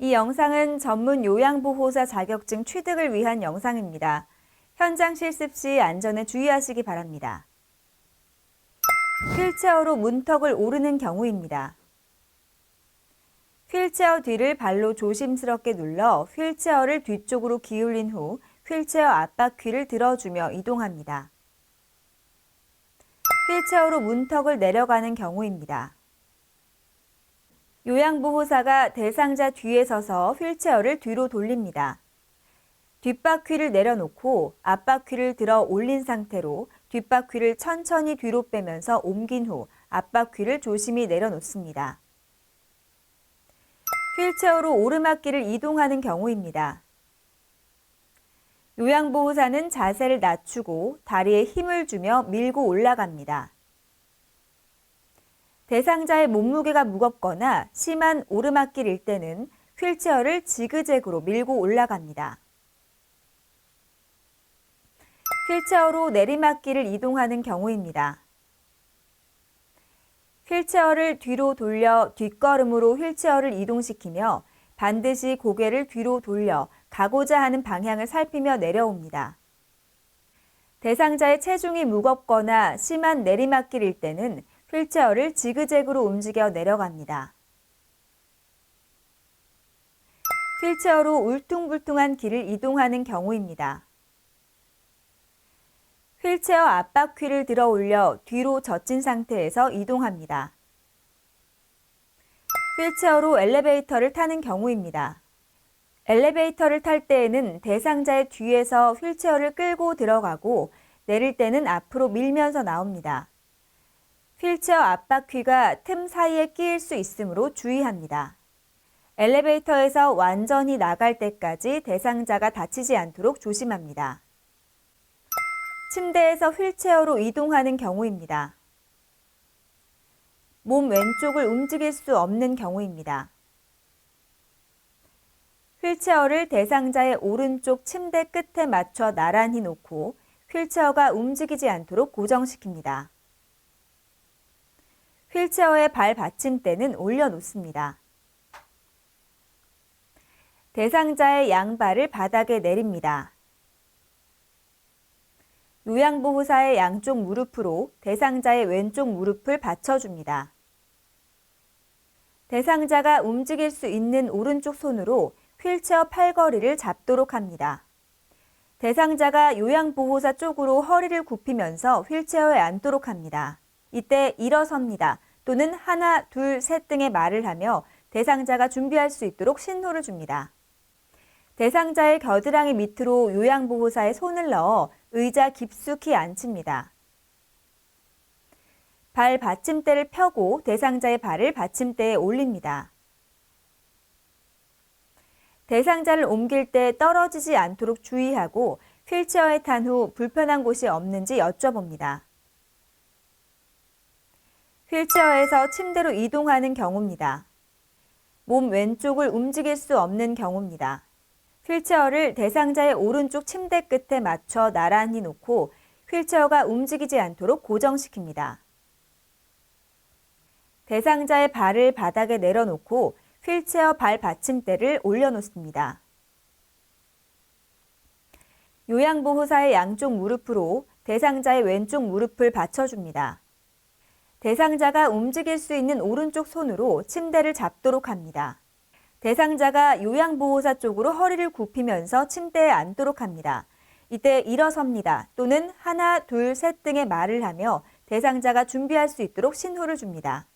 이 영상은 전문 요양보호사 자격증 취득을 위한 영상입니다. 현장 실습 시 안전에 주의하시기 바랍니다. 휠체어로 문턱을 오르는 경우입니다. 휠체어 뒤를 발로 조심스럽게 눌러 휠체어를 뒤쪽으로 기울인 후 휠체어 앞바퀴를 들어주며 이동합니다. 휠체어로 문턱을 내려가는 경우입니다. 요양보호사가 대상자 뒤에 서서 휠체어를 뒤로 돌립니다. 뒷바퀴를 내려놓고 앞바퀴를 들어 올린 상태로 뒷바퀴를 천천히 뒤로 빼면서 옮긴 후 앞바퀴를 조심히 내려놓습니다. 휠체어로 오르막길을 이동하는 경우입니다. 요양보호사는 자세를 낮추고 다리에 힘을 주며 밀고 올라갑니다. 대상자의 몸무게가 무겁거나 심한 오르막길일 때는 휠체어를 지그재그로 밀고 올라갑니다. 휠체어로 내리막길을 이동하는 경우입니다. 휠체어를 뒤로 돌려 뒷걸음으로 휠체어를 이동시키며 반드시 고개를 뒤로 돌려 가고자 하는 방향을 살피며 내려옵니다. 대상자의 체중이 무겁거나 심한 내리막길일 때는 휠체어를 지그재그로 움직여 내려갑니다. 휠체어로 울퉁불퉁한 길을 이동하는 경우입니다. 휠체어 앞바퀴를 들어 올려 뒤로 젖힌 상태에서 이동합니다. 휠체어로 엘리베이터를 타는 경우입니다. 엘리베이터를 탈 때에는 대상자의 뒤에서 휠체어를 끌고 들어가고 내릴 때는 앞으로 밀면서 나옵니다. 휠체어 앞바퀴가 틈 사이에 끼일 수 있으므로 주의합니다. 엘리베이터에서 완전히 나갈 때까지 대상자가 다치지 않도록 조심합니다. 침대에서 휠체어로 이동하는 경우입니다. 몸 왼쪽을 움직일 수 없는 경우입니다. 휠체어를 대상자의 오른쪽 침대 끝에 맞춰 나란히 놓고 휠체어가 움직이지 않도록 고정시킵니다. 휠체어의 발 받침대는 올려놓습니다. 대상자의 양발을 바닥에 내립니다. 요양보호사의 양쪽 무릎으로 대상자의 왼쪽 무릎을 받쳐줍니다. 대상자가 움직일 수 있는 오른쪽 손으로 휠체어 팔걸이를 잡도록 합니다. 대상자가 요양보호사 쪽으로 허리를 굽히면서 휠체어에 앉도록 합니다. 이때 일어섭니다. 또는 하나, 둘, 셋 등의 말을 하며 대상자가 준비할 수 있도록 신호를 줍니다. 대상자의 겨드랑이 밑으로 요양보호사의 손을 넣어 의자 깊숙이 앉힙니다. 발 받침대를 펴고 대상자의 발을 받침대에 올립니다. 대상자를 옮길 때 떨어지지 않도록 주의하고 휠체어에 탄 후 불편한 곳이 없는지 여쭤봅니다. 휠체어에서 침대로 이동하는 경우입니다. 몸 왼쪽을 움직일 수 없는 경우입니다. 휠체어를 대상자의 오른쪽 침대 끝에 맞춰 나란히 놓고 휠체어가 움직이지 않도록 고정시킵니다. 대상자의 발을 바닥에 내려놓고 휠체어 발 받침대를 올려놓습니다. 요양보호사의 양쪽 무릎으로 대상자의 왼쪽 무릎을 받쳐줍니다. 대상자가 움직일 수 있는 오른쪽 손으로 침대를 잡도록 합니다. 대상자가 요양보호사 쪽으로 허리를 굽히면서 침대에 앉도록 합니다. 이때 일어섭니다. 또는 하나, 둘, 셋 등의 말을 하며 대상자가 준비할 수 있도록 신호를 줍니다.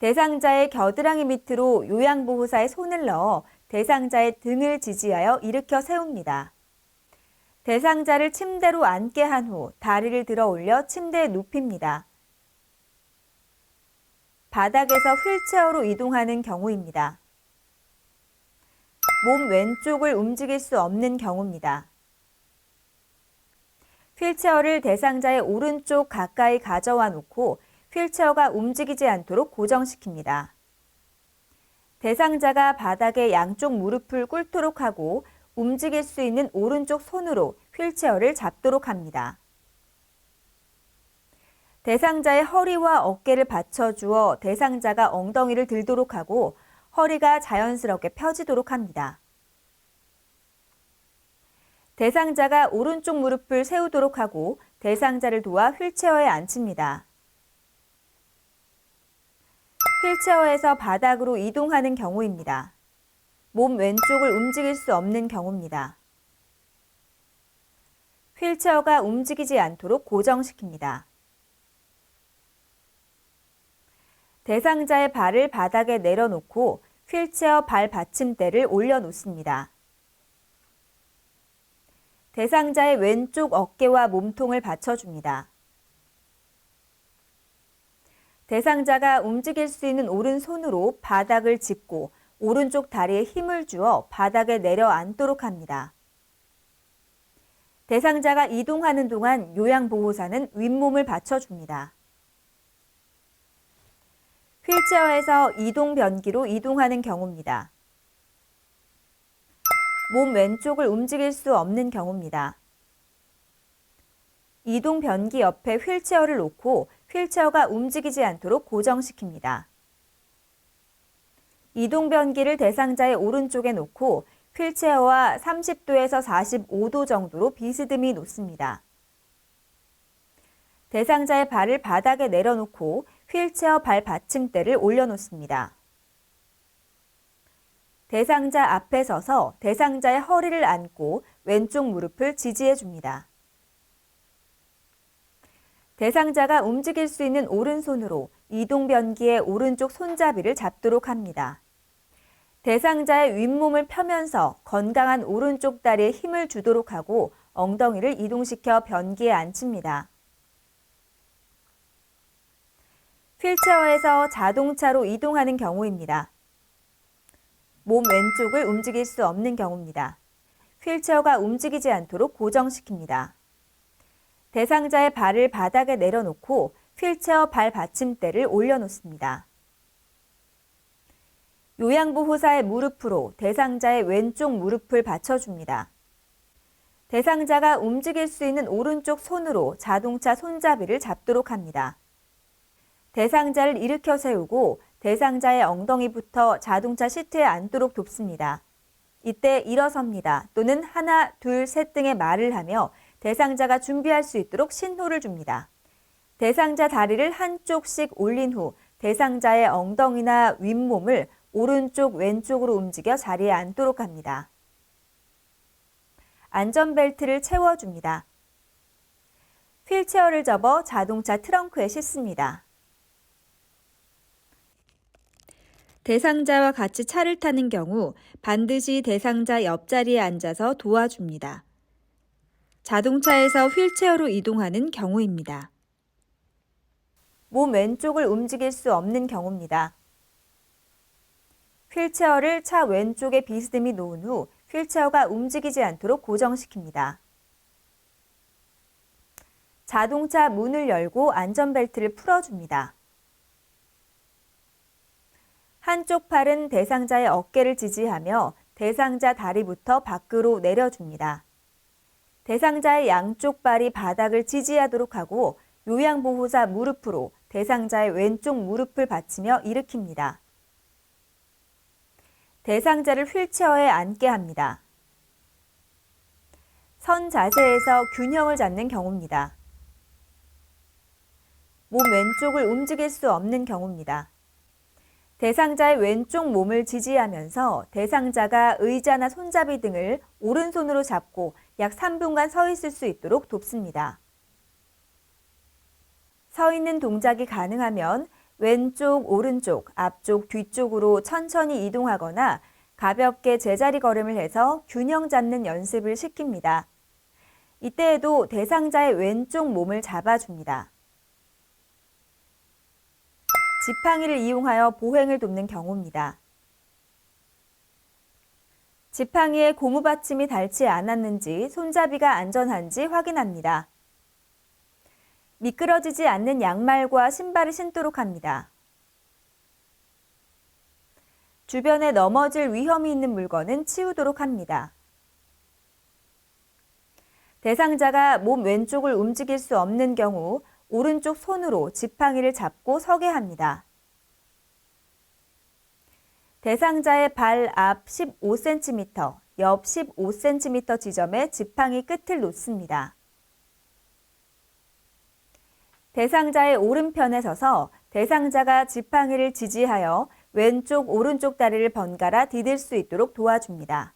대상자의 겨드랑이 밑으로 요양보호사의 손을 넣어 대상자의 등을 지지하여 일으켜 세웁니다. 대상자를 침대로 앉게 한 후 다리를 들어 올려 침대에 눕힙니다. 바닥에서 휠체어로 이동하는 경우입니다. 몸 왼쪽을 움직일 수 없는 경우입니다. 휠체어를 대상자의 오른쪽 가까이 가져와 놓고 휠체어가 움직이지 않도록 고정시킵니다. 대상자가 바닥에 양쪽 무릎을 꿇도록 하고 움직일 수 있는 오른쪽 손으로 휠체어를 잡도록 합니다. 대상자의 허리와 어깨를 받쳐주어 대상자가 엉덩이를 들도록 하고 허리가 자연스럽게 펴지도록 합니다. 대상자가 오른쪽 무릎을 세우도록 하고 대상자를 도와 휠체어에 앉힙니다. 휠체어에서 바닥으로 이동하는 경우입니다. 몸 왼쪽을 움직일 수 없는 경우입니다. 휠체어가 움직이지 않도록 고정시킵니다. 대상자의 발을 바닥에 내려놓고 휠체어 발 받침대를 올려놓습니다. 대상자의 왼쪽 어깨와 몸통을 받쳐줍니다. 대상자가 움직일 수 있는 오른손으로 바닥을 짚고 오른쪽 다리에 힘을 주어 바닥에 내려앉도록 합니다. 대상자가 이동하는 동안 요양보호사는 윗몸을 받쳐줍니다. 휠체어에서 이동 변기로 이동하는 경우입니다. 몸 왼쪽을 움직일 수 없는 경우입니다. 이동 변기 옆에 휠체어를 놓고 휠체어가 움직이지 않도록 고정시킵니다. 이동 변기를 대상자의 오른쪽에 놓고 휠체어와 30도에서 45도 정도로 비스듬히 놓습니다. 대상자의 발을 바닥에 내려놓고 휠체어 발 받침대를 올려놓습니다. 대상자 앞에 서서 대상자의 허리를 안고 왼쪽 무릎을 지지해 줍니다. 대상자가 움직일 수 있는 오른손으로 이동 변기의 오른쪽 손잡이를 잡도록 합니다. 대상자의 윗몸을 펴면서 건강한 오른쪽 다리에 힘을 주도록 하고 엉덩이를 이동시켜 변기에 앉힙니다. 휠체어에서 자동차로 이동하는 경우입니다. 몸 왼쪽을 움직일 수 없는 경우입니다. 휠체어가 움직이지 않도록 고정시킵니다. 대상자의 발을 바닥에 내려놓고 휠체어 발 받침대를 올려놓습니다. 요양보호사의 무릎으로 대상자의 왼쪽 무릎을 받쳐줍니다. 대상자가 움직일 수 있는 오른쪽 손으로 자동차 손잡이를 잡도록 합니다. 대상자를 일으켜 세우고 대상자의 엉덩이부터 자동차 시트에 앉도록 돕습니다. 이때 일어섭니다. 또는 하나, 둘, 셋 등의 말을 하며 대상자가 준비할 수 있도록 신호를 줍니다. 대상자 다리를 한쪽씩 올린 후 대상자의 엉덩이나 윗몸을 오른쪽, 왼쪽으로 움직여 자리에 앉도록 합니다. 안전벨트를 채워줍니다. 휠체어를 접어 자동차 트렁크에 싣습니다. 대상자와 같이 차를 타는 경우 반드시 대상자 옆자리에 앉아서 도와줍니다. 자동차에서 휠체어로 이동하는 경우입니다. 몸 왼쪽을 움직일 수 없는 경우입니다. 휠체어를 차 왼쪽에 비스듬히 놓은 후 휠체어가 움직이지 않도록 고정시킵니다. 자동차 문을 열고 안전벨트를 풀어줍니다. 한쪽 팔은 대상자의 어깨를 지지하며 대상자 다리부터 밖으로 내려줍니다. 대상자의 양쪽 발이 바닥을 지지하도록 하고 요양보호사 무릎으로 대상자의 왼쪽 무릎을 받치며 일으킵니다. 대상자를 휠체어에 앉게 합니다. 선 자세에서 균형을 잡는 경우입니다. 몸 왼쪽을 움직일 수 없는 경우입니다. 대상자의 왼쪽 몸을 지지하면서 대상자가 의자나 손잡이 등을 오른손으로 잡고 약 3분간 서 있을 수 있도록 돕습니다. 서 있는 동작이 가능하면 왼쪽, 오른쪽, 앞쪽, 뒤쪽으로 천천히 이동하거나 가볍게 제자리 걸음을 해서 균형 잡는 연습을 시킵니다. 이때에도 대상자의 왼쪽 몸을 잡아줍니다. 지팡이를 이용하여 보행을 돕는 경우입니다. 지팡이에 고무 받침이 닳지 않았는지 손잡이가 안전한지 확인합니다. 미끄러지지 않는 양말과 신발을 신도록 합니다. 주변에 넘어질 위험이 있는 물건은 치우도록 합니다. 대상자가 몸 왼쪽을 움직일 수 없는 경우 오른쪽 손으로 지팡이를 잡고 서게 합니다. 대상자의 발 앞 15cm, 옆 15cm 지점에 지팡이 끝을 놓습니다. 대상자의 오른편에 서서 대상자가 지팡이를 지지하여 왼쪽, 오른쪽 다리를 번갈아 디딜 수 있도록 도와줍니다.